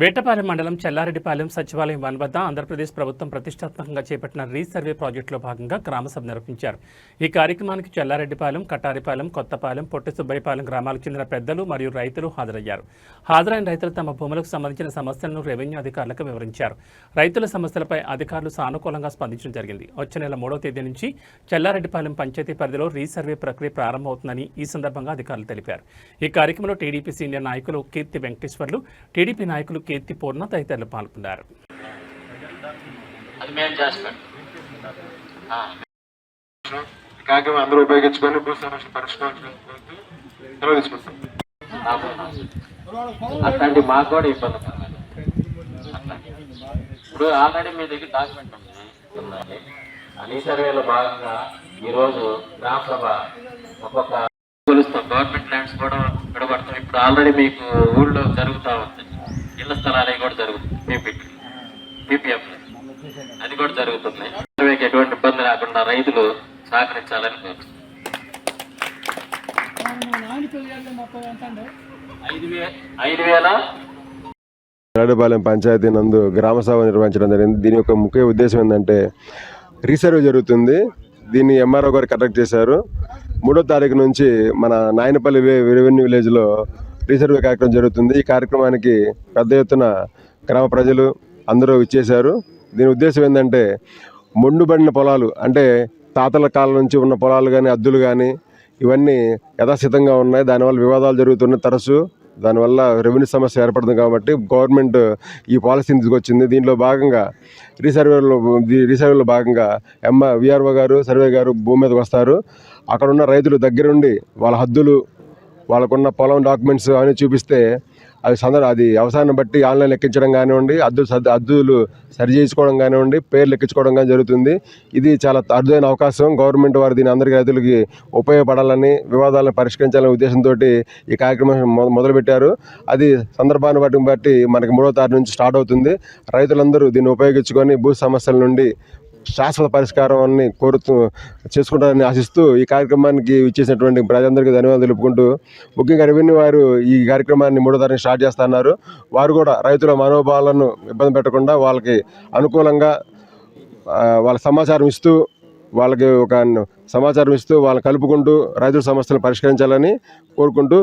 వేటపాలెం మండలం చెల్లారెడ్డిపాలెం సచివాలయం వన్ వద్ద ఆంధ్రప్రదేశ్ ప్రభుత్వం ప్రతిష్టాత్మకంగా చేపట్టిన రీసర్వే ప్రాజెక్టులో భాగంగా గ్రామసభ నిర్వహించారు. ఈ కార్యక్రమానికి చెల్లారెడ్డిపాలెం కట్టారిపాలెం కొత్తపాలెం పొట్టి సుబ్బయ్యపాలెం గ్రామాలకు చెందిన పెద్దలు మరియు రైతులు హాజరయ్యారు. హాజరైన రైతులు తమ భూములకు సంబంధించిన సమస్యలను రెవెన్యూ అధికారులకు వివరించారు. రైతుల సమస్యలపై అధికారులు సానుకూలంగా స్పందించడం జరిగింది. వచ్చే నెల మూడవ తేదీ నుంచి చెల్లారెడ్డిపాలెం పంచాయతీ పరిధిలో రీసర్వే ప్రక్రియ ప్రారంభమవుతుందని ఈ సందర్భంగా అధికారులు తెలిపారు. ఈ కార్యక్రమంలో టీడీపీ సీనియర్ నాయకులు కీర్తి వెంకటేశ్వర్లు టీడీపీ నాయకులు కీర్తి పూర్ణ తదితరులు పాల్గొన్నారు. అది మేము చేస్తాం. అందరూ ఉపయోగించుకొని భూ సమస్యలు పరిష్కరించుకుంటూ అట్లాంటి మాకు కూడా ఇబ్బంది ఇప్పుడు ఆల్రెడీ మీ దగ్గర డాక్యుమెంట్ ఉంది. ఉందండి అన్ని సర్వేలో భాగంగా ఈరోజు గ్రామ సభ ఒక్కొక్క గవర్నమెంట్ ల్యాండ్స్ కూడా విడబడతాం ఇప్పుడు ఆల్రెడీ మీకు ఊళ్ళో జరుగుతూ ఉంది. ఇళ్ళ స్థలాలు కూడా జరుగుతుంది పీపీ పీపీఎఫ్. అది కూడా జరుగుతుంది. సర్వేకి ఎటువంటి ఇబ్బంది రాకుండా రైతులు సహకరించాలని కోరుతుంది ఐదు వేల రాడపాలెం పంచాయతీ నందు గ్రామ సభ నిర్వహించడం జరిగింది. దీని యొక్క ముఖ్య ఉద్దేశం ఏంటంటే రీసర్వ్ జరుగుతుంది. దీన్ని ఎంఆర్ఓ గారు కండక్ట్ చేశారు. మూడో తారీఖు నుంచి మన నాయనపల్లి రెవెన్యూ విలేజ్లో రీసర్వే కార్యక్రమం జరుగుతుంది. ఈ కార్యక్రమానికి పెద్ద ఎత్తున గ్రామ ప్రజలు అందరూ ఇచ్చేశారు దీని ఉద్దేశం ఏంటంటే మొండుబడిన పొలాలు అంటే తాతల కాలం నుంచి ఉన్న పొలాలు కానీ అద్దులు కానీ ఇవన్నీ యథాస్థితంగా ఉన్నాయి. దానివల్ల వివాదాలు జరుగుతున్న తరచు. దానివల్ల రెవెన్యూ సమస్య ఏర్పడుతుంది కాబట్టి గవర్నమెంట్ ఈ పాలసీని తీసుకొచ్చింది. దీంట్లో భాగంగా రీసర్వేలో రీసర్వేలో భాగంగా ఎమ్మ విఆర్ఓ గారు సర్వే గారు భూమి మీదకి వస్తారు. అక్కడ ఉన్న రైతులు దగ్గరుండి వాళ్ళ హద్దులు వాళ్ళకున్న పొలం డాక్యుమెంట్స్ అవన్నీ చూపిస్తే అది సందర్ అది అవసరాన్ని బట్టి ఆన్లైన్ లెక్కించడం కానివ్వండి అద్దులు సర్ది అద్దులు సరి చేసుకోవడం కానివ్వండి పేర్లు లెక్కించుకోవడం కానీ జరుగుతుంది. ఇది చాలా అరుదైన అవకాశం. గవర్నమెంట్ వారు దీని అందరికీ రైతులకి ఉపయోగపడాలని వివాదాలను పరిష్కరించాలనే ఉద్దేశంతో ఈ కార్యక్రమం మొదలుపెట్టారు. అది సందర్భాన్ని బట్టి బట్టి మనకి మూడో తారీఖు నుంచి స్టార్ట్ అవుతుంది. రైతులందరూ దీన్ని ఉపయోగించుకొని భూ సమస్యల నుండి శాశ్వత పరిష్కారాన్ని కోరుతూ చేసుకుంటారని ఆశిస్తూ ఈ కార్యక్రమానికి ఇచ్చేసినటువంటి ప్రజలందరికీ ధన్యవాదాలు తెలుపుకుంటూ ముఖ్యంగా రెవెన్యూ వారు ఈ కార్యక్రమాన్ని మూడో తారీఖు స్టార్ట్ చేస్తున్నారు. వారు కూడా రైతుల మనోభావాలను ఇబ్బంది పెట్టకుండా వాళ్ళకి అనుకూలంగా వాళ్ళ సమాచారం ఇస్తూ వాళ్ళకి ఒక సమాచారం ఇస్తూ వాళ్ళని కలుపుకుంటూ రైతుల సమస్యలను పరిష్కరించాలని కోరుకుంటూ